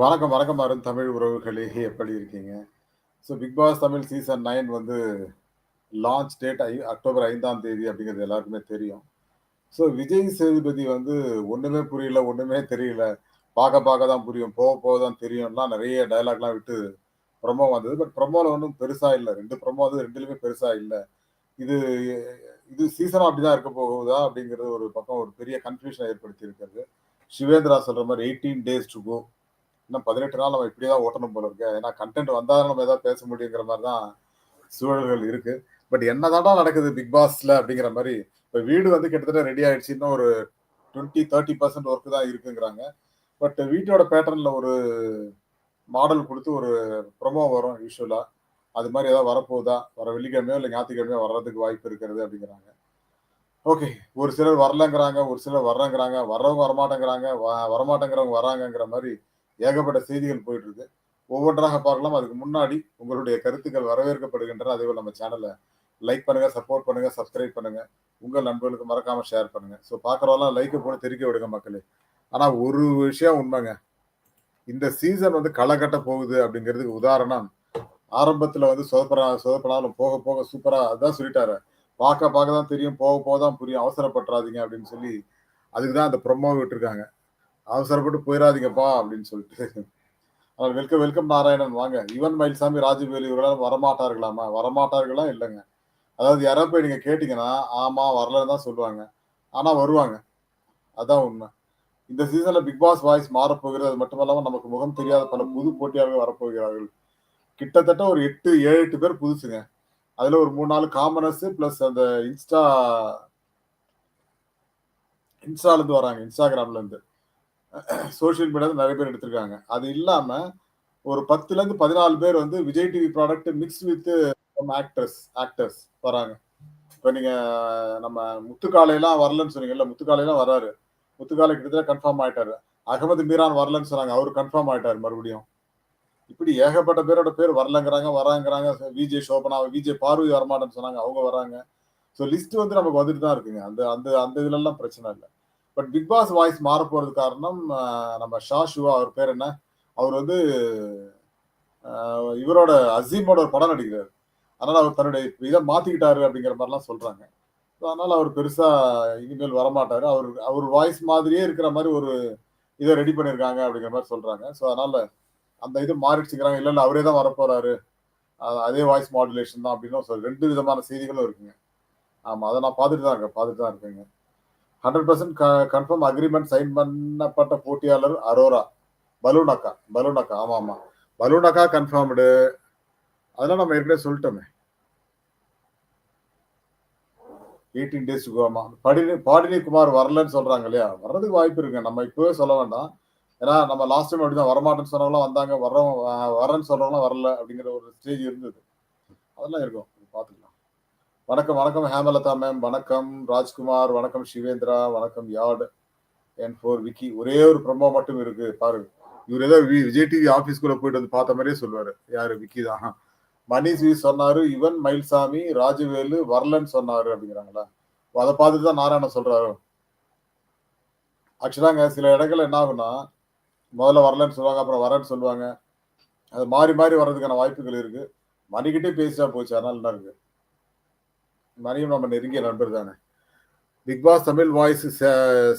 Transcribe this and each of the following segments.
வணக்கம், வணக்கம் அருண் தமிழ் உறவுகளே! எப்படி இருக்கீங்க? So Bigg Boss Tamil season nine வந்து லான்ச் டேட் ஐ அக்டோபர் ஐந்தாம் தேதி அப்படிங்கிறது எல்லாருக்குமே தெரியும். ஸோ விஜய் சேதுபதி வந்து ஒன்றுமே புரியல, ஒன்றுமே தெரியல. பார்க்க பார்க்க தான் புரியும். போக போக தான் தெரியும்லாம் நிறைய டயலாக்லாம் விட்டு ப்ரமோ வந்தது. பட் ப்ரமோல ஒண்ணும் பெருசா இல்ல. 2 ப்ரமோ வந்து 2லயுமே பெருசாக இல்லை இது இது சீசனும் அப்படிதான் இருக்க போகுதா? அப்படிங்கிறது ஒரு பக்கம் ஒரு பெரிய கன்ஃப்யூஷன ஏற்படுத்தி இருக்கிறது. சிவேந்திரா சொல்ற மாதிரி எயிட்டீன் டேஸ் டு கோ. இன்னும் 18 நாள் நம்ம இப்படியே தான் ஓட்டணும் போல இருக்கு. ஏன்னா கன்டென்ட் வந்தாலும் நம்ம ஏதாவது பேச முடியுங்கிற மாதிரி தான் சூழல்கள் இருக்கு. பட் என்னதாடா நடக்குது பிக் பாஸ்ல அப்படிங்கிற மாதிரி இப்போ வீடு வந்து கிட்டத்தட்ட ரெடி ஆயிடுச்சு. இன்னும் ஒரு டுவெண்ட்டி தேர்ட்டி பர்சன்ட் ஒர்க்கு தான் இருக்குங்கிறாங்க. பட் வீட்டோட பேட்டர்ன்ல ஒரு மாடல் கொடுத்து ஒரு ப்ரொமோ வரும் யூசுவலா. அது மாதிரி ஏதாவது வரப்போகுதா? வர வெள்ளிக்கிழமையோ இல்லை ஞாயிற்றுக்கிழமையோ வர்றதுக்கு வாய்ப்பு இருக்கிறது அப்படிங்கிறாங்க. ஓகே. ஒரு சிலர் வரலங்கிறாங்க, ஒரு சிலர் வர்றங்கிறாங்க வர்றவங்க வரமாட்டேங்கிறாங்க, வரமாட்டேங்கிறவங்க வராங்கங்கிற மாதிரி ஏகப்பட்ட செய்திகள் போயிட்டு இருக்கு. ஒவ்வொன்றாக பார்க்கலாம். அதுக்கு முன்னாடி உங்களுடைய கருத்துக்கள் வரவேற்கப்படுகின்றன. அதேபோல நம்ம சேனலை லைக் பண்ணுங்க, சப்போர்ட் பண்ணுங்க, சப்ஸ்கிரைப் பண்ணுங்க. உங்கள் நண்பர்களுக்கு மறக்காம ஷேர் பண்ணுங்க. ஸோ பார்க்குறவெல்லாம் லைக்கை போட்டு தெரிக்க விடுங்க மக்களே! ஆனால் ஒரு விஷயம் உண்மைங்க. இந்த சீசன் வந்து களை கட்ட போகுது அப்படிங்கிறதுக்கு உதாரணம், ஆரம்பத்தில் வந்து சொதப்படா சொதப்பனாலும் போக போக சூப்பராக அதான் சொல்லிட்டாரு. பார்க்க பார்க்க தான் தெரியும், போக போக தான் புரியும். அவசரப்பட்டுறாதீங்க அப்படின்னு சொல்லி, அதுக்கு தான் அந்த ப்ரொமோ விட்டுருக்காங்க. அவசரப்பட்டு போயிடாதீங்கப்பா அப்படின்னு சொல்லிட்டு. ஆனால் வெல்கம் வெல்கம் நாராயணன் வாங்க. யுவன் மயில்சாமி, ராஜவேலு இவர்களால் வரமாட்டார்களாமா? வரமாட்டார்களா? இல்லைங்க அதாவது யாராவது போய் நீங்கள் கேட்டிங்கன்னா ஆமாம் வரலன்னு தான் சொல்லுவாங்க. ஆனால் வருவாங்க. அதான் உண்மை. இந்த சீசனில் பிக் பாஸ் வாய்ஸ் மாறப்போகிறது. அது மட்டுமல்லாம நமக்கு முகம் தெரியாத பல புது போட்டியாளர்கள் வரப்போகிறார்கள். கிட்டத்தட்ட ஒரு 8, 7, 8 பேர் புதுசுங்க. அதில் ஒரு 3, 4 காமனர்ஸ் ப்ளஸ் அந்த இன்ஸ்டா இன்ஸ்டாலேருந்து வராங்க. இன்ஸ்டாகிராம்ல சோஷியல் மீடியாவில் நிறைய பேர் எடுத்திருக்காங்க. அது இல்லாமல் ஒரு 10லருந்து 14 பேர் வந்து Vijay TV product mix with actors actors வராங்க. இப்போ நீங்கள் நம்ம முத்துக்காலையெல்லாம் வரலன்னு சொன்னீங்கல்ல, முத்துக்காலையெல்லாம் வராரு. முத்துக்காலை கிட்டத்தட்ட கன்ஃபார்ம் ஆயிட்டாரு. அகமது மீரான் வரலன்னு சொன்னாங்க. அவரு கன்ஃபார்ம் ஆயிட்டாரு மறுபடியும். இப்படி ஏகப்பட்ட பேரோட பேர் வரலங்கிறாங்க, வராங்கிறாங்க. விஜே சோபனா, விஜே பார்வதி வரமாட்டேன்னு சொன்னாங்க. அவங்க வராங்க. ஸோ லிஸ்ட் வந்து நமக்கு வந்துட்டு தான் இருக்குங்க. அந்த அந்த அந்த இதுலலாம் பிரச்சனை இல்லை பட் பிக் பாஸ் வாய்ஸ் மாற போறது காரணம் நம்ம ஷா ஷுவா அவர் பேர் என்ன? அவர் வந்து இவரோட அசீமோட ஒரு படம் நடிக்கிறார் அதனால அவர் தன்னுடைய இதை மாத்திக்கிட்டாரு அப்படிங்கிற மாதிரிலாம் சொல்றாங்க. ஸோ அதனால அவர் பெருசா இனிமேல் வரமாட்டாரு. அவர் அவர் வாய்ஸ் மாதிரியே இருக்கிற மாதிரி ஒரு இதை ரெடி பண்ணியிருக்காங்க அப்படிங்கிற மாதிரி சொல்றாங்க. ஸோ அதனால அந்த இது மாறிடுச்சுக்கிறாங்க இல்லை இல்லை அவரே தான் வரப்போறாரு. அதே வாய்ஸ் மாடுலேஷன் தான் அப்படின்னு ரெண்டு விதமான செய்திகளும் இருக்குங்க. ஆமாம் அதை நான் பார்த்துட்டு தான் இருக்கேன் பார்த்துட்டு தான் இருக்கேங்க. Hundred percent confirm agreement sign பண்ணப்பட்ட போட்டியாளர் அரோரா. பலூன் அக்கா பலூன் அக்கா. ஆமா, ஆமா. பலூன் அக்கா கன்ஃபார்ம்டு அதெல்லாம் நம்ம ஏற்கனவே சொல்லிட்டோமே. 18 டேஸ் டூ ஆமா. படினி பாடினி குமார் வரலன்னு சொல்றாங்க இல்லையா? வர்றதுக்கு வாய்ப்பு இருக்குங்க. நம்ம இப்பவே சொல்ல வேண்டாம். ஏன்னா நம்ம லாஸ்ட் டைம் அப்படிதான் வரமாட்டேன்னு சொன்னவங்களாம் வந்தாங்க. வர்றவங்க வரேன்னு சொல்றவங்களாம் வரல அப்படிங்கிற ஒரு ஸ்டேஜ் இருந்தது. அதெல்லாம் இருக்கும். பார்த்துக்கலாம். வணக்கம், வணக்கம் ஹேமலதா மேம். வணக்கம் ராஜ்குமார். வணக்கம் சிவேந்திரா. வணக்கம் யாடு என் ஃபோர் விக்கி. ஒரே ஒரு ப்ரமோ மட்டும் இருக்கு பாருங்க. இவர் ஏதோ விஜய் டிவி ஆஃபீஸ்க்குள்ள போயிட்டு வந்து பார்த்த மாதிரியே சொல்லுவாரு. யாரு? விக்கி தான். மணிஷ் வி சொன்னாரு. இவன் மயில்சாமி, ராஜவேலு வரலன்னு சொன்னாரு அப்படிங்கிறாங்களா? அதை பார்த்துட்டு தான் நாராயணன் சொல்றாரு ஆக்சுவலாங்க சில இடங்கள்ல என்ன ஆகும்னா, முதல்ல வரலன்னு சொல்லுவாங்க. அப்புறம் வரேன்னு சொல்லுவாங்க. அது மாறி மாறி வர்றதுக்கான வாய்ப்புகள் இருக்கு. மணிக்கிட்டயே பேசிட்டா போச்சு. அதனால என்ன இருக்கு? மரியம் நம்ம நெருங்கிய நண்பர் தானே. பிக் பாஸ் தமிழ் வாய்ஸ்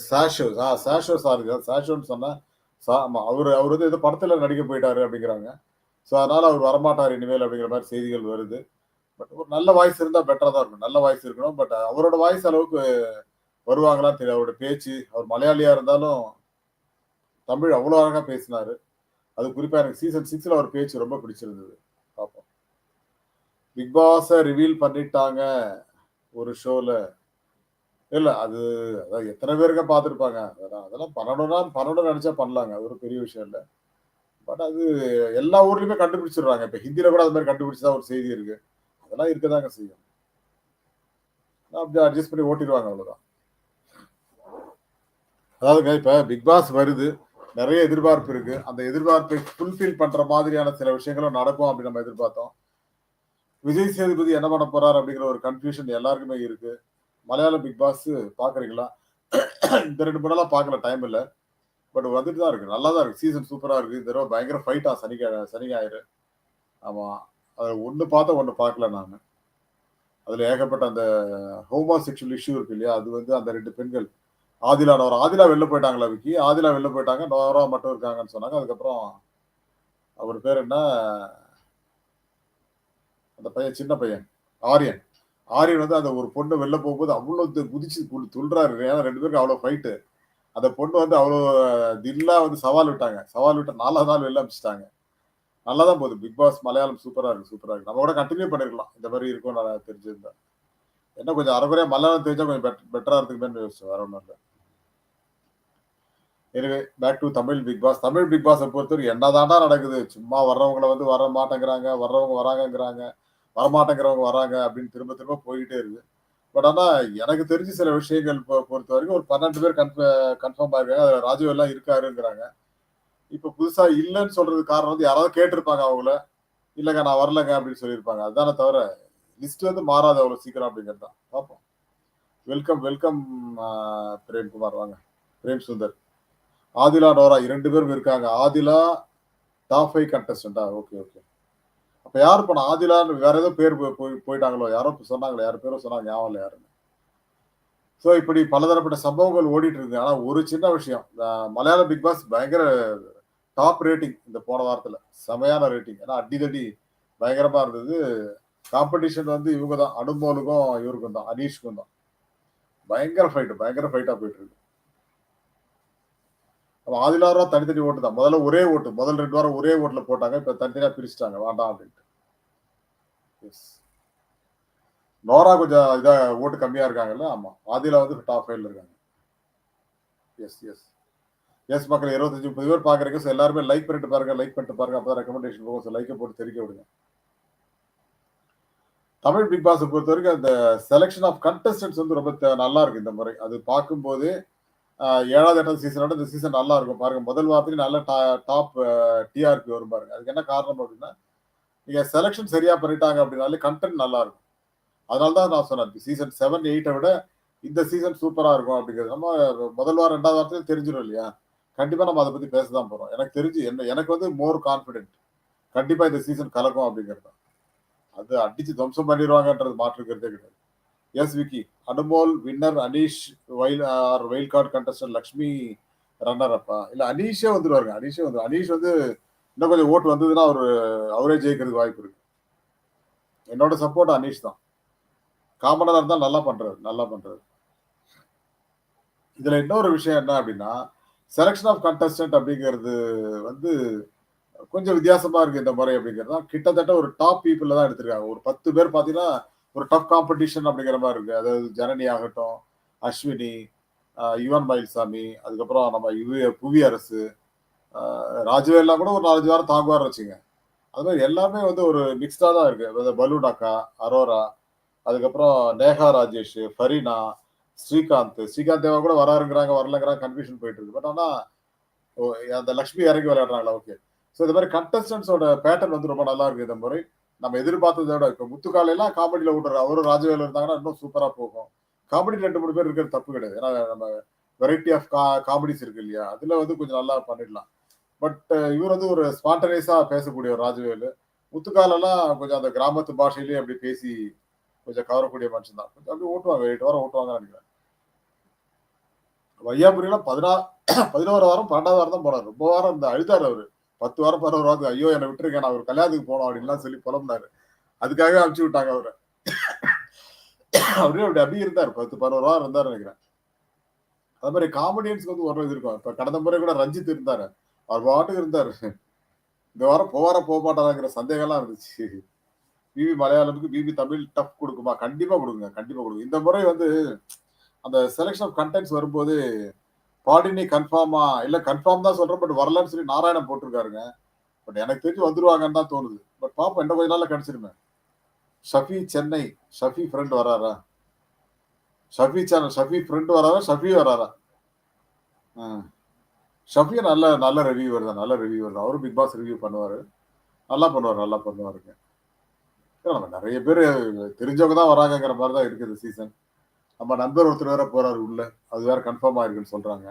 சாஷோ ஆ சாஷோ சார் சாஷோன்னு சொன்னால் சா ஆமாம் அவர் அவர் வந்து ஏதோ படத்தில் நடிக்க போயிட்டாரு அப்படிங்கிறாங்க. ஸோ அதனால் அவர் வரமாட்டார் இனிமேல் அப்படிங்கிற மாதிரி செய்திகள் வருது. பட் ஒரு நல்ல வாய்ஸ் இருந்தால் பெட்டராக தான் இருக்கும். நல்ல வாய்ஸ் இருக்கணும். பட் அவரோட வாய்ஸ் அளவுக்கு வருவாங்களான்னு தெரியல அவரோட பேச்சு, அவர் மலையாளியாக இருந்தாலும் தமிழ் அவ்வளோ அழகாக பேசினார் அது குறிப்பாக எனக்கு சீசன் சிக்ஸில் அவர் பேச்சு ரொம்ப பிடிச்சிருந்தது. பார்ப்போம். பிக் பாஸை ரிவீல் பண்ணிட்டாங்க. ஒரு ஷோல. இல்ல அது அதான் எத்தனை பேருக்க பார்த்துருப்பாங்க. அதெல்லாம் அதெல்லாம் பண்ணணும்னா பண்ணணும்னு நினச்சா பண்ணலாங்க. அது ஒரு பெரிய விஷயம் இல்லை பட் அது எல்லா ஊர்லயுமே கண்டுபிடிச்சிடுறாங்க. இப்ப ஹிந்தியில் கூட அது மாதிரி கண்டுபிடிச்சதா ஒரு செய்தி இருக்கு. அதெல்லாம் இருக்கதாங்க செய்யும். அப்படியே அட்ஜஸ்ட் பண்ணி ஓட்டிடுவாங்க அவ்வளோதான். அதாவதுங்க இப்ப பிக் பாஸ் வருது. நிறைய எதிர்பார்ப்பு இருக்கு. அந்த எதிர்பார்ப்பை ஃபுல்ஃபில் பண்ற மாதிரியான சில விஷயங்களும் நடக்கும் அப்படின்னு நம்ம எதிர்பார்த்தோம். விஜய் சேதுபதி என்ன பண்ண போறார் அப்படிங்கிற ஒரு கன்ஃபியூஷன் எல்லாருக்குமே இருக்கு. மலையாள பிக் பாஸ் பார்க்குறீங்களா? இந்த ரெண்டு படம்லாம் பார்க்கல டைம் இல்லை. பட் வந்துட்டு தான் இருக்கு. நல்லா தான் இருக்கு. சீசன் சூப்பரா இருக்கு. இந்த தடவை பயங்கர ஃபைட்டா சனி சனி ஞாயிறு. ஆமா. அது ஒன்று பார்த்தா ஒன்று பார்க்கல நான். அதில் ஏகப்பட்ட அந்த ஹோமோ செக்ஷுவல் இஷ்யூ இருக்கு இல்லையா? அது வந்து அந்த ரெண்டு பெண்கள். ஆதிலா நோரா ஆதிலா வெளில போயிட்டாங்களா விக்கி? ஆதிலா வெளில போயிட்டாங்க. நோரா மட்டும் இருக்காங்கன்னு சொன்னாங்க. அதுக்கப்புறம் அவர் பேர் என்ன? அந்த பையன் சின்ன பையன் ஆரியன். ஆரியன் வந்து அந்த ஒரு பொண்ணு வெளில போகும்போது அவ்வளோ குதிச்சு துள்றாரு. ஏன்னா ரெண்டு பேருக்கு அவ்வளோ ஃபைட்டு அந்த பொண்ணு வந்து அவ்வளோ தில்லா வந்து சவால் விட்டாங்க. சவால் விட்டு நாலாவது நாள் வெளில அமிச்சிட்டாங்க. நல்லா தான் போகுது. பிக் பாஸ் மலையாளம் சூப்பராக இருக்கு சூப்பராக இருக்கு. நம்ம கூட கண்டினியூ பண்ணிருக்கலாம். இந்த மாதிரி இருக்கும் நான் தெரிஞ்சிருந்தேன் என்ன கொஞ்சம் அரைக்குறையா மலையாளம் தெரிஞ்சா கொஞ்சம் பெட் பெட்டராக இருக்குமேனு யோசிச்சேன். வேற ஒன்றும் இல்லை. எனவே back to Tamil Bigg Boss Tamil Bigg பாஸை பொறுத்தவரைக்கும் என்னதாண்டா நடக்குது? சும்மா வர்றவங்களை வந்து வர மாட்டேங்கிறாங்க வர்றவங்க வராங்கங்கிறாங்க. வரமாட்டேங்கிறவங்க வராங்க அப்படின்னு திரும்ப திரும்ப போய்கிட்டே இருக்கு. பட் ஆனால் எனக்கு தெரிஞ்சு சில விஷயங்கள் பொறுத்த வரைக்கும் ஒரு பன்னெண்டு பேர் கன்ஃபார்ம் ஆயிருக்காங்க. அதில் ராஜீவ் எல்லாம் இருக்காருங்கிறாங்க. இப்போ புதுசாக இல்லைன்னு சொல்றது காரணம் வந்து யாராவது கேட்டிருப்பாங்க அவங்கள. இல்லைங்க நான் வரலங்க அப்படின்னு சொல்லியிருப்பாங்க. அதுதானே தவிர லிஸ்ட் வந்து மாறாது அவ்வளோ சீக்கிரம் அப்படிங்கிறது தான். பார்ப்போம். Welcome welcome Premkumar. வாங்க. பிரேம் சுந்தர். ஆதிலா டோரா இரண்டு பேரும் இருக்காங்க. ஆதிலா டாப் ஃபைவ் கண்டஸ்டண்டா ஓகே ஓகே. அப்ப யார் பண்ண ஆதிலான்னு வேற ஏதோ பேர் போய் போயிட்டாங்களோ? யாரோ சொன்னாங்களே யார் பேரும் சொன்னாங்க ஞாபகம் இல்லை யாருன்னு. ஸோ இப்படி பலதரப்பட்ட சம்பவங்கள் ஓடிட்டு இருக்கு ஆனா ஒரு சின்ன விஷயம். மலையாள பிக் பாஸ் பயங்கர டாப் ரேட்டிங் இந்த போன வாரத்துல. செமையான ரேட்டிங் ஏன்னா அடிதடி பயங்கரமா இருந்தது. காம்படிஷன் வந்து இவங்க தான். அனுபவலுக்கும் இவருக்கும் தான். அனீஷ்க்கும் தான். பயங்கர ஃபைட் பயங்கர ஃபைட்டா போயிட்டு இருக்கு. அப்ப ஆதிலாரா தனித்தனி ஓட்டு தான். முதல்ல ஒரே ஓட்டு. முதல் ரெண்டு வாரம் ஒரே ஓட்டுல போட்டாங்க. இப்ப தனித்தனியா பிரிச்சுட்டாங்க. வேண்டாம் அப்படின்ட்டு எஸ் நோரா கொஞ்சம் இதா ஓட்டு கம்மியா இருக்காங்கல்ல? ஆமா. ஆதிலா வந்து டாப் ஃபைவ்ல இருக்காங்க. எஸ் எஸ் எஸ் மக்கள் இருபத்தஞ்சு முப்பது பேர் பாக்குறீங்க. ஸோ எல்லாருமே லைக் பண்ணிட்டு பாருங்க. லைக் பண்ணிட்டு பாருங்க. அப்பதான் ரெக்கமெண்டேஷன் போகும். ஸோ லைக்கை போட்டு தெரிவிக்க விடுங்க. தமிழ் பிக் பாஸை பொறுத்த வரைக்கும் அந்த செலெக்ஷன் ஆஃப் கண்டஸ்டன்ஸ் வந்து ரொம்ப நல்லா இருக்கு இந்த முறை. அது பார்க்கும்போது ஏழாவது எட்டாவது சீசனோட இந்த சீசன் நல்லா இருக்கும் பாருங்க. முதல் வாரத்துக்கு நல்ல டாப் டிஆர்பி வரும் பாருங்க. அதுக்கு என்ன காரணம் அப்படின்னா நீங்க செலெக்ஷன் சரியா பண்ணிட்டாங்க அப்படின்னாலே கண்டென்ட் நல்லா இருக்கும் அதனால தான் நான் சொன்னேன் சீசன் செவன் எயிட்டை விட இந்த சீசன் சூப்பரா இருக்கும் அப்படிங்கிறது. நம்ம முதல் வாரம் ரெண்டாவது வாரத்துல தெரிஞ்சிடும் இல்லையா? கண்டிப்பா நம்ம அதை பத்தி பேச தான் போறோம். எனக்கு தெரிஞ்சு என்ன எனக்கு வந்து மோர் கான்பிடென்ட் கண்டிப்பா இந்த சீசன் கலக்கும் அப்படிங்கிறது தான். அது அடிச்சு துவம்சம் பண்ணிடுவாங்கன்றது மாற்றுக்கிறதே கிடையாது. எஸ் விக்கி அனுமோல் வின்னர் அனீஷ் வைல் R wild card contestant Lakshmi runner அப்பா இல்ல அனீஷே வந்துருவாருங்க அனீஷே வந்து அனீஷ் வந்து இன்னும் கொஞ்சம் ஓட்டு வந்ததுன்னா அவர் அவரே ஜெயிக்கிறதுக்கு வாய்ப்பு இருக்கு. என்னோட சப்போர்ட் அனீஷ் தான். காமனாக இருந்தால் நல்லா பண்றாரு நல்லா பண்றாரு. இதுல இன்னொரு விஷயம் என்ன அப்படின்னா செலெக்ஷன் ஆஃப் கண்டஸ்டன்ட் அப்படிங்கிறது வந்து கொஞ்சம் வித்தியாசமா இருக்கு இந்த முறை அப்படிங்கிறது தான் கிட்டத்தட்ட ஒரு டாப் பீப்புள் தான் எடுத்திருக்காங்க. ஒரு பத்து பேர் பார்த்தீங்கன்னா ஒரு டஃப் காம்படிஷன் அப்படிங்கிற மாதிரி இருக்கு. அதாவது ஜனனி ஆகட்டும் அஸ்வினி யுவன் மயில்சாமி அதுக்கப்புறம் நம்ம இவு புவி அரசு ஆஹ் கூட ஒரு நாலஞ்சு வாரம் தாங்குவார் வச்சுங்க அது மாதிரி எல்லாமே வந்து ஒரு மிக்ஸ்டாக தான் இருக்கு. பலூனாக்கா அரோரா அதுக்கப்புறம் நேஹா ராஜேஷ் ஃபரீனா ஸ்ரீகாந்த் ஸ்ரீகாந்த் தேவா கூட வராருங்கிறாங்க வரலங்கிறாங்க கன்ஃபியூஷன் போயிட்டு இருக்கு. பட் ஆனால் ஓ, அந்த லக்ஷ்மி இறங்கி விளையாடுறாங்களா? ஓகே ஸோ இந்த மாதிரி கண்டஸ்டன்ஸோட பேட்டர்ன் வந்து ரொம்ப நல்லா இருக்கு இந்த முறை. நம்ம எதிர்பார்த்ததை விட இப்போ முத்துக்காலையெல்லாம் காமெடியில் விடுற அவரும் ராஜவேல இருந்தாங்கன்னா இன்னும் சூப்பராக போகும். காமெடி ரெண்டு மூணு பேர் இருக்கிறது தப்பு கிடையாது. ஏன்னா நம்ம வெரைட்டி ஆஃப் கா காமெடிஸ் இருக்கு இல்லையா? அதில் வந்து கொஞ்சம் நல்லா பண்ணிடலாம். பட் இவர் வந்து ஒரு ஸ்பான்டனியஸா பேசக்கூடிய ஒரு ராஜவேலு. முத்துக்காலெல்லாம் கொஞ்சம் அந்த கிராமத்து பாஷையிலேயே அப்படி பேசி கொஞ்சம் கவரக்கூடிய மனுஷன் தான். கொஞ்சம் அப்படி ஓட்டுவாங்க. எட்டு வாரம் ஓட்டுவாங்கன்னு நினைக்கிறேன். வையாபுரியெல்லாம் பதினா பதினோரு வாரம் பன்னெண்டாவது வாரம் தான் போனார். ரொம்ப வாரம் இந்த அழுதார் அவர். பத்து வாரம் பதினோரு வாரம் ஐயோ என்னை விட்டுருக்கேன் நான் ஒரு கல்யாணத்துக்கு போனோம் அப்படின்லாம் சொல்லி புலம்புனாரு. அதுக்காக அனுப்பிச்சு விட்டாங்க அவரை. அவரே அப்படி அப்படி இருந்தார். பத்து பதினோரு வாரம் இருந்தார் நினைக்கிறேன். அது மாதிரி காமெடியன்ஸ்க்கு வந்து ஒரு இது இருக்கும். இப்ப கடந்த முறை கூட ரஞ்சித் இருந்தாரு. அவர் பாட்டுக்கு இருந்தாரு. இந்த வாரம் போவார போக மாட்டாங்கிற சந்தேகம்லாம் இருந்துச்சு. பிபி மலையாளத்துக்கு பிபி தமிழ் டஃப் கொடுக்குமா? கண்டிப்பா கொடுங்க கண்டிப்பா கொடுங்க. இந்த முறை வந்து அந்த செலெக்ஷன் ஆஃப் கண்டென்ட்ஸ் வரும்போது பாடினி கன்ஃபார்மா இல்ல கன்ஃபார்ம் தான் சொல்றேன் பட் வரலன்னு சொல்லி நாராயணன் போட்டிருக்காருங்க. பட் எனக்கு தெரிஞ்சு வந்துருவாங்கன்னு தான் தோணுது. பட் பாப்போம் என்ன கொஞ்ச நாள்ல கிடைச்சிருமே ஷஃபி சென்னை ஷஃபி ஃப்ரெண்ட் வராரா? ஷஃபி சேனல் ஷஃபி ஃப்ரெண்ட் வராரா? ஷஃபி வராரா? ஆ. ஷஃபி நல்ல நல்ல ரிவ்யூவர் தான் நல்ல ரிவ்யூவர் தான். அவரும் பிக் பாஸ் ரிவ்யூ பண்ணுவாரு. நல்லா பண்ணுவார் நல்லா பண்ணுவாருங்க. நம்ம நிறைய பேர் தெரிஞ்சவங்க தான் வராங்கங்கிற மாதிரி தான் இருக்குது சீசன் நம்ம நண்பர் ஒருத்தர் வேற போறாரு உள்ள. அது வேற கன்ஃபார்ம் ஆயிருக்குன்னு சொல்றாங்க.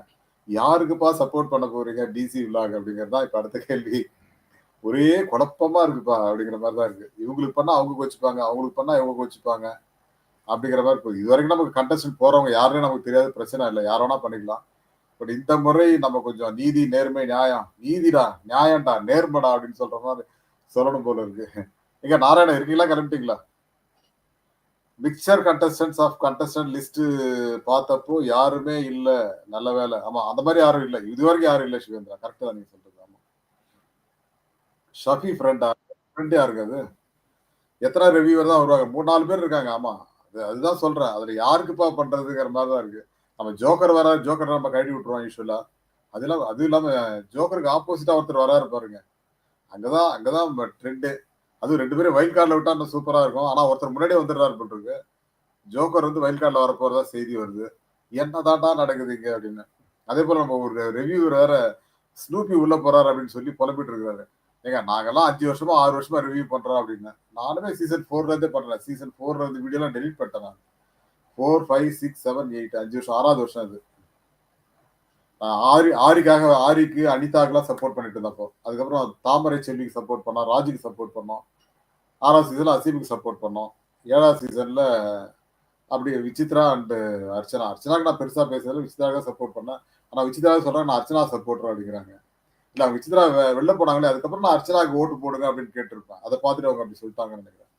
யாருக்குப்பா சப்போர்ட் பண்ண போறீங்க? டிசி விழாங்க அப்படிங்கிறது தான் இப்ப அடுத்த கேள்வி. ஒரே குழப்பமா இருக்குப்பா அப்படிங்கிற மாதிரி தான் இருக்கு. இவங்களுக்கு பண்ணா அவங்க கோச்சுப்பாங்க அவங்களுக்கு பண்ணா இவங்க கோச்சுப்பாங்க அப்படிங்கிற மாதிரி போகுது. இது வரைக்கும் நமக்கு கண்டஸ்டன் போறவங்க யாருன்னு நமக்கு தெரியாது பிரச்சனை இல்லை. யார் வேணா பண்ணிக்கலாம். பட் இந்த முறை நம்ம கொஞ்சம் நீதி நேர்மை நியாயம். நீதிடா நியாயம்டா நேர்மடா அப்படின்னு சொல்ற மாதிரி சொல்லணும் போல இருக்கு. எங்க நாராயணன் இருக்கீங்களா? கிளம்பிட்டீங்களா? Mixture contestants of contestant list பார்த்தப்போ யாருமே இல்ல நல்ல வேலை. ஆமா அந்த மாதிரி யாரும் இல்ல. இது வரைக்கும் யாரும் இல்ல சிவேந்திரா. கரெக்டா நீங்க சொல்றது. ஆமா. ஷஃபி ஃப்ரெண்டா ஃப்ரெண்ட் யாருக்கு அது? எத்தனை ரிவியூவர் தான் வருவாங்க? மூணு நாலு பேர் இருக்காங்க. ஆமா. அது அதுதான் சொல்றேன். அதுல யாருக்குப்பா பண்றதுங்கிற மாதிரி தான் இருக்கு. நம்ம ஜோக்கர் வர ஜோக்கர் நம்ம கழட்டி விட்டுருவோம் யூஸ்வலா அது இல்லாம அது இல்லாம ஜோக்கருக்கு ஆப்போசிட்டா ஒருத்தர் வராரு பாருங்க. அங்கதான் அங்கதான் ட்ரெண்டு அதுவும் ரெண்டு பேரும் வைல்ட் கார்டில் விட்டா இன்னும் சூப்பராக இருக்கும். ஆனால் ஒருத்தர் முன்னாடியே வந்துடுறாரு போட்டுருக்கு ஜோக்கர் வந்து வைல்ட் கார்டில் வரப்போறதா செய்தி வருது. என்னதான்டா நடக்குது இங்கே அப்படின்னு. அதே போல் நம்ம ஒரு ரிவ்யூவர் வேற ஸ்னூப்பி உள்ள போறாரு அப்படின்னு சொல்லி புலம்பிட்டு இருக்காரு. ஏங்க நாங்கெல்லாம் அஞ்சு வருஷமா ஆறு வருஷமா ரிவ்யூ பண்றோம் அப்படின்னு. நானுமே சீசன் ஃபோர்ல இருந்தே பண்றேன். சீசன் ஃபோர்ல இருந்து வீடியோலாம் டெலிட் பண்ணிட்டேன் நான். Four five six seven eight அஞ்சு வருஷம் ஆறாவது வருஷம் அது. ஆரி ஆரிக்காக ஆரிக்கு அனிதாக்கெல்லாம் சப்போர்ட் பண்ணிட்டு இருந்தப்போ அதுக்கப்புறம் தாமரை செல்விக்கு சப்போர்ட் பண்ணோம் ராஜுக்கு சப்போர்ட் பண்ணோம் ஆறாம் சீசன்ல அசீமுக்கு சப்போர்ட் பண்ணோம் ஏழாம் சீசன்ல அப்படி விசித்ரா அண்டு அர்ச்சனா. அர்ச்சனாக்கு நான் பெருசா பேசுறதுல விசித்ராக சப்போர்ட் பண்ணேன். ஆனா விசித்ரா சொல்றேன் நான் அர்ச்சனா சப்போர்ட்ரு அப்படிங்கிறாங்க. இல்ல அவங்க விசித்ரா வெளில போனாங்களே அதுக்கப்புறம் நான் அர்ச்சனாக்கு ஓட்டு போடுங்க அப்படின்னு கேட்டிருப்பேன். அதை பார்த்துட்டு அவங்க அப்படி சொல்லிட்டாங்கன்னு நினைக்கிறேன்.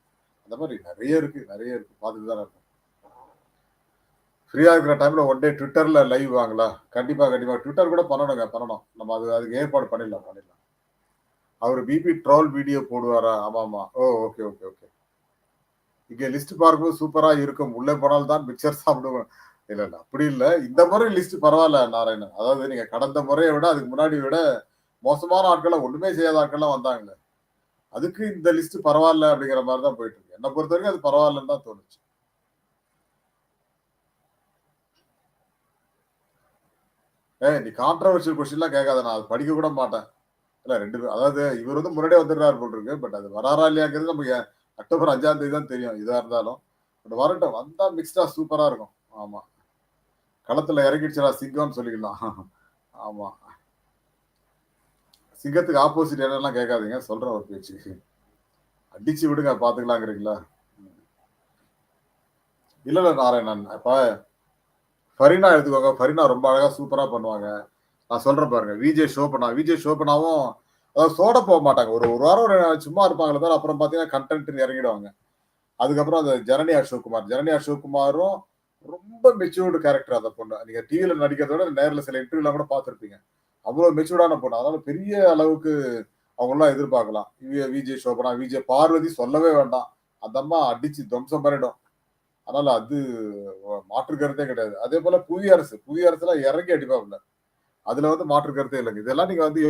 அந்த மாதிரி நிறைய இருக்கு நிறைய இருக்கு. பார்த்துட்டு தான் இருக்கும் ஃப்ரீயாக இருக்கிற டைமில் ஒன் டே ட்விட்டரில் லைவ் வாங்களா கண்டிப்பாக கண்டிப்பாக ட்விட்டர் கூட பண்ணணுங்க பண்ணணும். நம்ம அது அதுக்கு ஏற்பாடு பண்ணிடலாம் பண்ணிடலாம். அவர் பிபி ட்ரோல் வீடியோ போடுவாரா? ஆமாம் ஆமாம் ஓ ஓகே ஓகே ஓகே இங்கே லிஸ்ட் பார்க்கும்போது சூப்பராக இருக்கும். உள்ளே போனால் தான் மிக்சர் சாப்பிடுவேன் இல்லை இல்லை அப்படி இல்லை. இந்த முறை லிஸ்ட் பரவாயில்ல நாராயணன். அதாவது நீங்கள் கடந்த முறையை விட அதுக்கு முன்னாடி விட மோசமான ஆட்கள்லாம் ஒன்றுமே செய்யாத ஆட்கள்லாம் வந்தாங்களே. அதுக்கு இந்த லிஸ்ட் பரவாயில்ல அப்படிங்கிற மாதிரி தான் போயிட்டு இருக்கு. என்னை பொறுத்த வரைக்கும் அது பரவாயில்லன்னு தான் தோணுச்சு. ஏ நீ கான்ட்ரவர்ஷியல் கொஸ்டின்லாம் கேட்காத நான் அது படிக்க கூட மாட்டேன். இல்லை ரெண்டு பேர் அதாவது இவர் வந்து முன்னாடியே வந்துடுறாரு போல் இருக்கு பட் அது வராரா இல்லையாங்கிறது நமக்கு அக்டோபர் அஞ்சாம் தேதி தான் தெரியும் இதாக இருந்தாலும். பட் வரட்டும் வந்தால் மிக்ஸ்டாக சூப்பராக இருக்கும். ஆமாம் களத்தில் இறங்கிடுச்சுடா சிங்கம்னு சொல்லிக்கலாம் ஆமாம் சிங்கத்துக்கு ஆப்போசிட் என்னெல்லாம் கேட்காதீங்க சொல்கிறேன் ஒரு பேச்சு. அடிச்சு விடுங்க பார்த்துக்கலாங்கிறீங்களா இல்லை இல்லை நாராயணன் இப்போ ஃபரினா எடுத்துக்கோங்க. ஃபரினா ரொம்ப அழகா சூப்பரா பண்ணுவாங்க. நான் சொல்றேன் பாருங்க. விஜய் ஷோபனா விஜய் ஷோபனாவும் அதாவது சோட போக மாட்டாங்க. ஒரு ஒரு வாரம் ஒரு சும்மா இருப்பாங்களே தவிர அப்புறம் பார்த்தீங்கன்னா கண்டென்ட் இறங்கிடுவாங்க. அதுக்கப்புறம் அந்த ஜனனி அசோக்குமார் ஜனனி அசோக்குமாரும் ரொம்ப மெச்சூர்டு கேரக்டர் அந்த பொண்ணு. நீங்க டிவியில நடிக்கிறத விட நேரில் சில இன்டர்வியூலாம் கூட பார்த்துருப்பீங்க. அவ்வளோ மெச்சூர்டான பொண்ணு. அதனால பெரிய அளவுக்கு அவங்களாம் எதிர்பார்க்கலாம். விஜய் சோபனா விஜய் பார்வதி சொல்லவே வேண்டாம். அந்த அம்மா அடிச்சு துவம்சம் பண்ணிடும். அதனால அது மாற்று கருத்தே கிடையாது. அதே போல புவி அரசு புவி இறங்கி அடிப்பாப்ல அதுல வந்து மாற்று கருத்தே இல்லைங்க. இதெல்லாம் நீங்க வந்து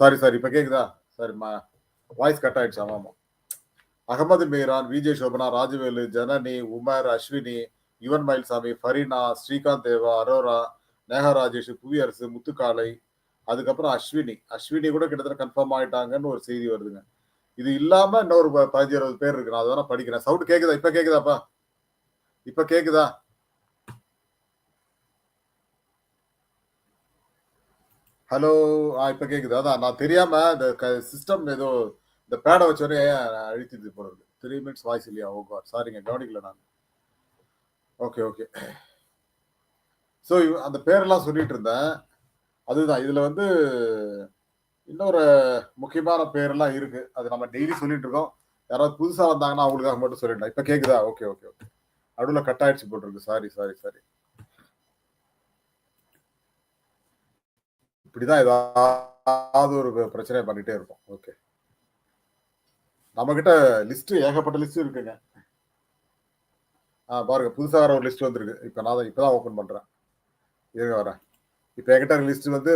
சாரி சாரி இப்போ கேட்குதா சாரி வாய்ஸ் கட் ஆயிடுச்சு ஆமா அகமது மீரான் விஜய் சோபனா ராஜவேலு ஜனனி உமர் அஸ்வினி யுவன் மயில்சாமி ஃபரீனா ஸ்ரீகாந்த் தேவா அரோரா நேஹா ராஜேஷ் புவியரசு முத்துக்காலை அதுக்கப்புறம் அஸ்வினி. அஸ்வினி கூட கிட்டத்தட்ட கன்ஃபார்ம் ஆயிட்டாங்கன்னு ஒரு செய்தி வருதுங்க. இது இல்லாம இன்னொரு பதினஞ்சு இருபது பேர் இருக்கு. நான் அதான் படிக்கிறேன். சவுண்ட் கேக்குதா? இப்ப கேக்குதாப்பா? இப்ப கேக்குதா? ஹலோ ஆ இப்ப கேக்குது. அதான் நான் தெரியாம இந்த சிஸ்டம் ஏதோ இந்த பேடை வச்சோடனே அழித்தது போல இருக்கு த்ரீ மினிட்ஸ் வாய்ஸ் இல்லையா? ஓ காட் சாரிங்க கவனிக்கல நான். ஓகே ஓகே ஸோ அந்த பேரெல்லாம் சொல்லிட்டு இருந்தேன். அதுதான் இதுல வந்து இன்னொரு முக்கியமான பேரெல்லாம் இருக்கு. அது நம்ம டெய்லி சொல்லிட்டு இருக்கோம். யாராவது புதுசா வந்தாங்கன்னா அவங்களுக்காக மட்டும் சொல்லிடலாம். இப்ப கேக்குதா? ஓகே ஓகே ஓகே நடுவில் கட் ஆயிடுச்சு போட்டிருக்கு சாரி சாரி சாரி இப்படிதான் ஏதாவது ஒரு பிரச்சனை பண்ணிட்டே இருக்கும் ஓகே நம்மகிட்ட லிஸ்ட் ஏகப்பட்ட லிஸ்ட் இருக்குங்க. ஆ பாருங்க புதுசாக வர ஒரு லிஸ்ட் வந்திருக்கு. இப்போ நான் தான் இப்போ தான் ஓப்பன் பண்ணுறேன் இருங்க வரேன். இப்போ என்கிட்ட லிஸ்ட் வந்து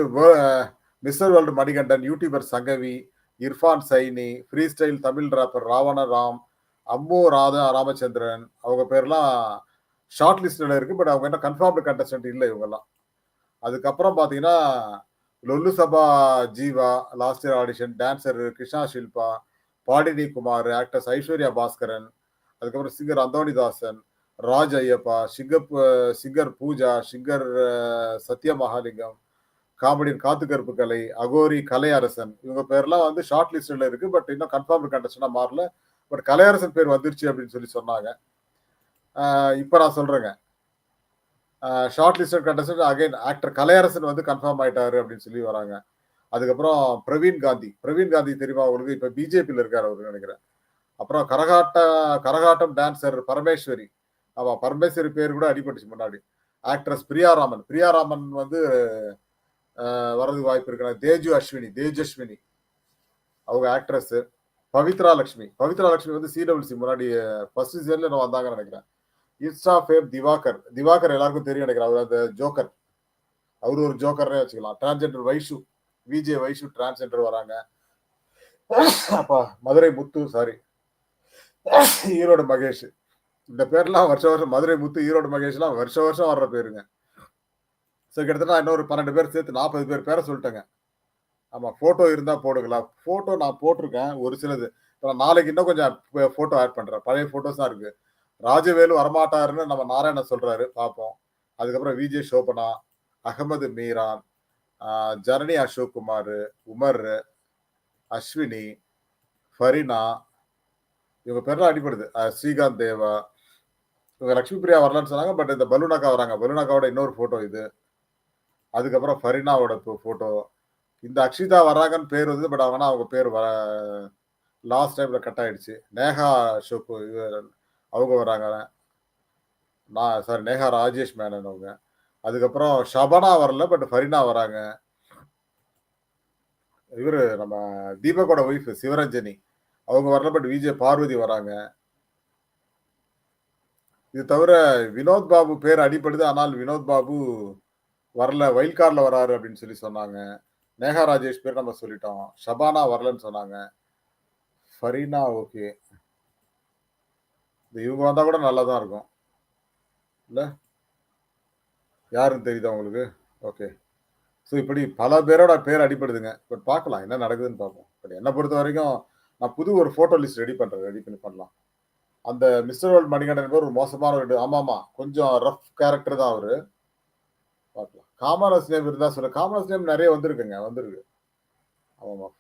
mister world Manikandan, YouTuber Sangavi, Irfan Saini, free style Tamil rapper Ravana Ram, Ammu Radha Ramachandran அவங்க பேர்லாம் ஷார்ட் லிஸ்டில் இருக்குது பட் அவங்க என்ன கன்ஃபார்ம்டு கண்டஸ்டன்ட் இல்லை இவங்கெல்லாம் அதுக்கப்புறம் பார்த்தீங்கன்னா, Lollu Sabha Jeeva, last year audition, dancer Krishna Shilpa, Padini Kumar, actors Aishwarya Bhaskaran, அதுக்கப்புறம் சிங்கர் அந்தோணிதாசன், ராஜ் ஐயப்பா, சிங்கப் சிங்கர் பூஜா, சிங்கர் சத்ய மகாலிங்கம், காமெடியின் காத்து கருப்பு கலை, அகோரி கலையரசன் இவங்க பேர்லாம் வந்து ஷார்ட் லிஸ்ட்ல இருக்கு. பட் இன்னும் கன்ஃபார்ம் கண்டஸ்டன்டா மாறல. பட் கலையரசன் பேர் வந்துருச்சு அப்படின்னு சொல்லி சொன்னாங்க. இப்போ நான் சொல்றேங்க. Short listed contestant again actor Kalaiyarasan வந்து கன்ஃபார்ம் ஆயிட்டாரு அப்படின்னு சொல்லி வராங்க. அதுக்கப்புறம் பிரவீன் காந்தி. பிரவீன் காந்தி தெரியுமா அவங்களுக்கு இப்போ பிஜேபியில் இருக்கார் அவரு நினைக்கிறேன். அப்புறம் கரகாட்ட கரகாட்டம் டான்சர் பரமேஸ்வரி. ஆமாம் பரமேஸ்வரி பேர் கூட அடிபட்டுச்சு முன்னாடி. ஆக்ட்ரஸ் பிரியாராமன். பிரியாராமன் வந்து வரது வரதுக்கு வாய்ப்பு இருக்கிறாங்க தேஜு அஸ்வினி, தேஜஸ்வினி. அவங்க ஆக்ட்ரஸ். பவித்ரா லக்ஷ்மி பவித்ரா லக்ஷ்மி வந்து சிடபிள்சி முன்னாடி ஃபர்ஸ்ட் சீசன்ல என்னமோ வந்தாங்கன்னு நினைக்கிறேன். Insta fame Diwakar. திவாகர் எல்லாருக்கும் தெரியும் நினைக்கிறேன். அவர் அந்த ஜோக்கர். அவர் ஒரு ஜோக்கர்னே வச்சுக்கலாம். Transgender Vaishu. VJ Vaishu transgender வராங்க. அப்பா மதுரை முத்து சாரி. ஈரோடு மகேஷ். இந்த பேர்லாம் வருஷம் வருஷம் மதுரை முத்து, ஈரோடு மகேஷ்லாம் வருஷம் வருஷம் வர்ற பேருங்க. ஸோ கிட்டத்தட்ட நான் இன்னொரு 12 பேர் சேர்த்து 40 பேர் பேரை சொல்லிட்டேங்க. ஆமாம் ஃபோட்டோ இருந்தால் போடுங்களா? ஃபோட்டோ நான் போட்டிருக்கேன் ஒரு சிலது. நான் நாளைக்கு இன்னும் கொஞ்சம் ஃபோட்டோ ஆட் பண்ணுறேன் பழைய ஃபோட்டோஸ் தான் இருக்குது ராஜவேலு வரமாட்டாருன்னு நம்ம நாராயணன் சொல்றாரு. பார்ப்போம். அதுக்கப்புறம் விஜே சோபனா, அகமது மீரான், ஆ ஜனனி அசோக் குமார், உமர், அஸ்வினி, ஃபரினா இவங்க பேர்லாம் அடிபடுது. ஸ்ரீகாந்த் தேவா. இவங்க லட்சுமி பிரியா வரலன்னு சொன்னாங்க. பட் இந்த பலூனாக்கா வராங்க. பலூனாக்காவோட இன்னொரு ஃபோட்டோ இது. அதுக்கப்புறம் ஃபரினாவோட ஃபோட்டோ. இந்த அக்ஷிதா வராங்கன்னு பேர் வந்து பட் ஆனா அவங்க பேர் வர லாஸ்ட் டைமில் கட் ஆயிடுச்சு. நேஹா அசோக் அவங்க வராங்க. நான் சாரி நேஹா ராஜேஷ் மேனன் அவங்க. அதுக்கப்புறம் ஷபனா வரல. பட் ஃபரினா வராங்க. இவர் நம்ம தீபக்கோட ஒய்ஃப் சிவரஞ்சனி. அவங்க வரல. பட் விஜே பார்வதி வராங்க. இது தவிர வினோத் பாபு பேர் அடிபடுது. ஆனால் வினோத் பாபு வரல. வைல்ட் கார்ட்ல வராரு அப்படின்னு சொல்லி சொன்னாங்க. நேஹா ராஜேஷ் பேர் நம்ம சொல்லிட்டோம். ஷபானா வரலன்னு சொன்னாங்க. ஃபரீனா ஓகே. இவங்க வந்தா கூட நல்லா தான் இருக்கும். இல்ல? யாருன்னு தெரியுதா உங்களுக்கு? ஓகே. ஸோ இப்படி பல பேரோட பேர் அடிப்படுதுங்க பட் பார்க்கலாம். என்ன நடக்குதுன்னு பார்ப்போம். பட் என்னை பொறுத்த வரைக்கும் நான் புது ஒரு ஃபோட்டோ லிஸ்ட் ரெடி பண்ணுறேன் ரெடி பண்ணி பண்ணலாம். அந்த மிஸ்டர் வேர்ல்ட் மணிகண்டன் பேர் ஒரு மோசமான ஒரு ஆமாமா. கொஞ்சம் ரஃப் கேரக்டர் தான் அவர் பார்க்கலாம். காமராஜ் நேம் இருந்தால் சொல்ல காமராஜ் நேம் நிறைய வந்திருக்குங்க. வந்திருக்கு. ஆமாம்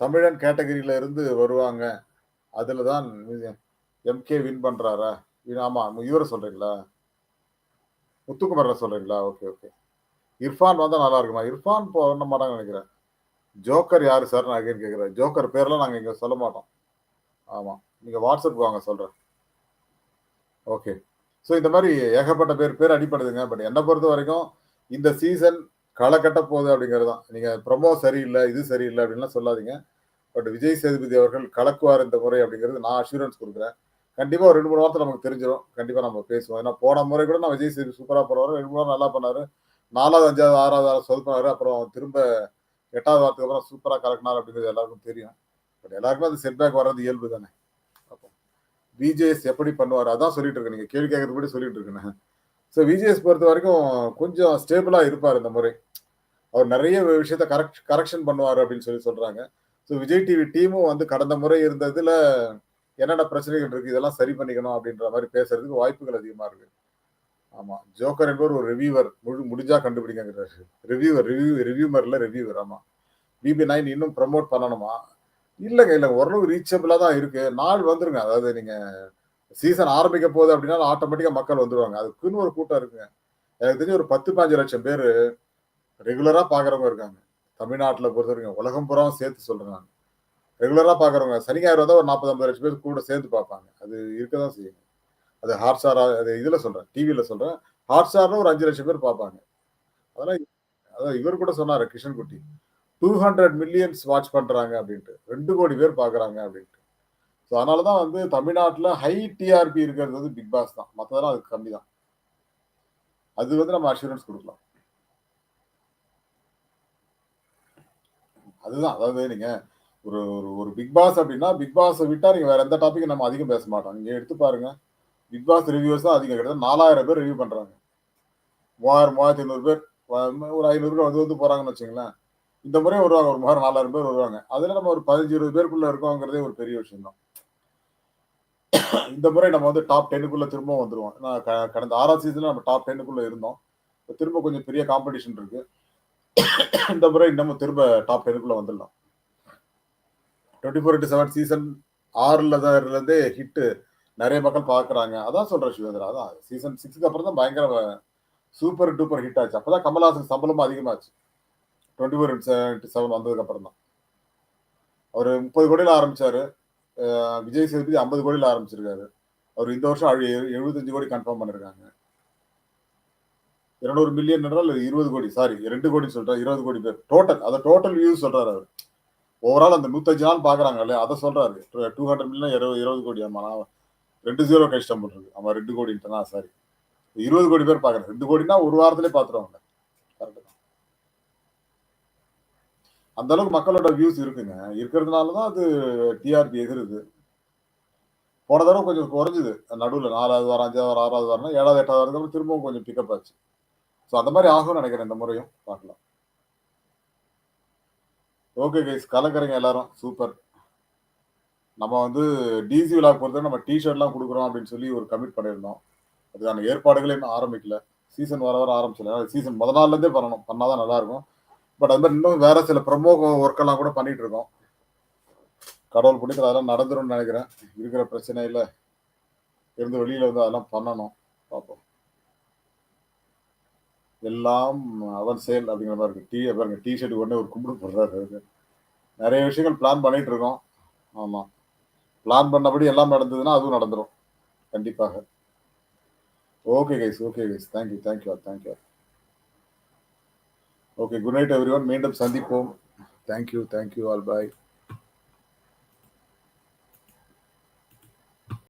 தமிழன் கேட்டகரியில இருந்து வருவாங்க. அதில் தான் எம்கே வின் பண்ணுறாரா ஆமாம் இவரை சொல்கிறீங்களா முத்துக்குமரன சொல்கிறீங்களா ஓகே, ஓகே. இர்ஃபான் வந்தால் நல்லா இருக்குமா? இர்ஃபான் பண்ண மாட்டாங்கன்னு நினைக்கிறேன். ஜோக்கர் யார் சார் நான் அகைன் கேட்குறேன் ஜோக்கர் பேர்லாம் நாங்கள் இங்கே சொல்ல மாட்டோம். ஆமாம் நீங்கள் வாட்ஸ்அப் வாங்க சொல்கிறேன் ஓகே. ஸோ இந்த மாதிரி ஏகப்பட்ட பேர் பேர் அடிப்படுதுங்க பட் என்னை பொறுத்த வரைக்கும் இந்த சீசன் களை கட்ட போகுது அப்படிங்கிறது தான். நீங்கள் ப்ரொமோ சரியில்லை இது சரியில்லை அப்படின்லாம் சொல்லாதீங்க. பட் விஜய் சேதுபதி அவர்கள் கலக்குவார் இந்த முறை அப்படிங்கிறது நான் அஷூரன்ஸ் கொடுக்குறேன் கண்டிப்பாக ஒரு ரெண்டு மூணு வாரத்தில் நமக்கு தெரிஞ்சிடும் கண்டிப்பாக நம்ம பேசுவோம். ஏன்னா போன முறை கூட நான் விஜய் சேதுபதி சூப்பராக போனவர் ரெண்டு மூணு வாரம் நல்லா பண்ணார் நாலாவது அஞ்சாவது ஆறாவது வாரம் சொதப்புனாரு. அப்புறம் திரும்ப எட்டாவது வாரத்துக்கு அப்புறம் சூப்பராக கலக்குனார் அப்படிங்கிறது எல்லாருக்கும் தெரியும். பட் எல்லாருக்குமே அது செட்பேக் வர்றது இயல்பு தானே. அப்போ விஜேஎஸ் எப்படி பண்ணுவார் அதான் சொல்லிட்டு இருக்கேன். நீங்கள் கேள்வி கேட்கறதுக்கு முன்னாடி சொல்லிட்டு இருக்கேன். ஸோ விஜேஎஸ் பொறுத்த வரைக்கும் கொஞ்சம் ஸ்டேபிளாக இருப்பார் இந்த முறை. அவர் நிறைய விஷயத்த கரெக்ட் கரெக்ஷன் பண்ணுவார் அப்படின்னு சொல்லி சொல்கிறாங்க ஸோ விஜய் டிவி டீமும் வந்து கடந்த முறை இருந்ததுல என்னென்ன பிரச்சனைகள் இருக்கு இதெல்லாம் சரி பண்ணிக்கணும் அப்படின்ற மாதிரி பேசுறதுக்கு வாய்ப்புகள் அதிகமா இருக்கு. ஆமா. ஜோக்கர் என்பவர் ஒரு ரிவியூவர் முழு முடிஞ்சா கண்டுபிடிங்கங்கிறாரு. ரிவ்யூவர் ரிவ்யூ ரிவ்யூமர் இல்ல ரிவ்யூவர் ஆமா. பிபி9 இன்னும் ப்ரமோட் பண்ணணுமா? இல்லைங்க இல்லைங்க ஓரளவு ரீச்சபிளா தான் இருக்கு. நாள் வந்துருங்க. அதாவது நீங்க சீசன் ஆரம்பிக்க போகுது அப்படின்னா ஆட்டோமேட்டிக்கா மக்கள் வந்துடுவாங்க அதுக்குன்னு ஒரு கூட்டம் இருக்குங்க. எனக்கு தெரிஞ்சு ஒரு 10, 15 லட்சம் பேர் ரெகுலரா பார்க்குறவங்க இருக்காங்க. தமிழ்நாட்டில் பொறுத்த வரைக்கும் உலகம் புறம் சேர்த்து சொல்றேன் நான். பார்க்குறவங்க. சனி, ஞாயிறு ஒரு 40, 50 லட்சம் பேர் கூட சேர்த்து பார்ப்பாங்க. அது இருக்க தான் செய்யும். அது ஹாட்ஸ்டாராக அது இதில் சொல்கிறேன் டிவியில் சொல்கிறேன் ஹாட்ஸ்டார்னு ஒரு அஞ்சு லட்சம் பேர் பார்ப்பாங்க. அதெல்லாம் அதான் இவர் கூட சொன்னார் Kishankutty. Two hundred millions watch பண்ணுறாங்க அப்படின்ட்டு ரெண்டு கோடி பேர் பார்க்குறாங்க அப்படின்ட்டு ஸோ அதனால தான் வந்து தமிழ்நாட்டில் ஹை டிஆர்பி இருக்கிறது வந்து பிக் பாஸ் தான் மற்றதெல்லாம் அது கம்மி தான் அது வந்து நம்ம அஷூரன்ஸ் கொடுக்கலாம் அதுதான். அதாவது நீங்க ஒரு ஒரு ஒரு பிக் பாஸ் அப்படின்னா பிக் பாஸை விட்டா நீங்க வேற எந்த டாபிக் நம்ம அதிகம் பேச மாட்டோம். நீங்க எடுத்து பாருங்க. பிக் பாஸ் ரிவ்யூஸ் தான் அதிகம். கிட்டத்தட்ட நாலாயிரம் பேர் ரிவ்யூ பண்றாங்க. மூவாயிரம் மூவாயிரத்தி ஐநூறு பேர் ஒரு ஐநூறு பேர் வந்து வந்து போறாங்கன்னு வச்சுங்களேன் இந்த முறையும் வருவாங்க. ஒரு மாதிரி நாலாயிரம் பேர் வருவாங்க. அதுல நம்ம ஒரு பதினஞ்சு இருபது பேருக்குள்ள இருக்கோங்கிறதே ஒரு பெரிய விஷயம் தான் இந்த முறை நம்ம வந்து டாப் டென்னுக்குள்ள திரும்ப வந்துருவோம். நான் க- கடந்த ஆறாம் சீசன்ல நம்ம டாப் டென்னுக்குள்ள இருந்தோம். திரும்ப கொஞ்சம் பெரிய காம்படிஷன் இருக்கு. இந்த முறை நம்ம திரும்ப டாப் டென்னுக்குள்ள வந்துடலாம். Twenty four into seven season ஆறுல இருந்தே ஹிட்டு நிறைய மக்கள் பார்க்குறாங்க. அதான் சொல்றேன் சிவேந்திரா அதான். சீசன் சிக்ஸ்க்கு அப்புறம் தான் பயங்கர சூப்பர் டூப்பர் ஹிட் ஆச்சு. அப்போ தான் கமல்ஹாசன் சம்பளமும் அதிகமாச்சு. டுவெண்ட்டி ஃபோர் இன்ட்டு செவன் வந்ததுக்கு அப்புறம் தான் அவர் முப்பது கோடியில் ஆரம்பிச்சாரு. விஜய் சேதுபதி ஐம்பது கோடியில் ஆரம்பிச்சிருக்காரு. அவர் இந்த வருஷம் அழு- எழுபத்தஞ்சு கோடி கன்ஃபார்ம் பண்ணிருக்காங்க. இருநூறு மில்லியன் என்றால் இருபது கோடி? சாரி ரெண்டு கோடி சொல்றாரு இருபது கோடி பேர். டோட்டல் அதை டோட்டல் வியூஸ் சொல்றாரு அவர். ஓவரால் அந்த நூத்தஞ்சு நாள் பாக்குறாங்க இல்லையா? அதை சொல்றாரு. டூ ஹண்ட்ரட் மில்லியன் இருபது இருபது கோடி. ஆமா நான் ரெண்டு ஜீரோ கஷ்டம் பண்றது ஆமா ரெண்டு கோடின்ட்டுனா சாரி இருபது கோடி பேர் பாக்குறாங்க ரெண்டு கோடினா ஒரு வாரத்திலே பாத்துருவாங்க. கரெக்ட் தான். அந்த அளவுக்கு மக்களோட வியூஸ் இருக்குங்க. இருக்கிறதுனால தான் அது டிஆர்பி எகிருது. போன தடவை கொஞ்சம் குறைஞ்சுது. நடுவில் நாலாவது வாரம் அஞ்சாவது வாரம் ஆறாவது வாரம் ஏழாவது எட்டாவது வாரத்துக்கு திரும்பவும் கொஞ்சம் பிக்கப் ஆச்சு. ஸோ அந்த மாதிரி ஆகும்னு நினைக்கிறேன் இந்த முறையும். பார்க்கலாம். ஓகே கைஸ் கலக்கறீங்க எல்லாரும். சூப்பர் நம்ம வந்து டிசி விழா பொறுத்த நம்ம டிஷர்ட்லாம் கொடுக்குறோம் அப்படின்னு சொல்லி ஒரு கமிட் பண்ணியிருந்தோம். அதுக்கான ஏற்பாடுகளே இன்னும் ஆரம்பிக்கல. சீசன் வர வர ஆரம்பிச்சல சீசன் முத நாள்லேருந்தே பண்ணணும். பண்ணால் தான் நல்லாயிருக்கும். பட் அது மாதிரி இன்னும் வேற சில ப்ரொமோ ஒர்க்கெல்லாம் கூட பண்ணிட்டு இருக்கோம். கடவுள் பிடிக்கிற அதெல்லாம் நடந்துரும்னு நினைக்கிறேன். இருக்கிற பிரச்சனை இல்லை இருந்து வெளியில் வந்து அதெல்லாம் பண்ணணும். பார்ப்போம். எல்லாம் அவன் செயல் அப்படிங்கிற மாதிரி இருக்கு. டீ பாருங்க டி ஷர்ட் உடனே ஒரு கும்பிடு போடுறாரு நிறைய விஷயங்கள் பிளான் பண்ணிட்டு இருக்கோம். ஆமா. பிளான் பண்ணபடி எல்லாம் நடந்ததுன்னா அதுவும் நடந்துடும் கண்டிப்பாக. Okay guys okay guys thank you thank you thank you okay good night everyone மீண்டும் சந்திப்போம். தேங்க்யூ தேங்க்யூ ஆல் பாய்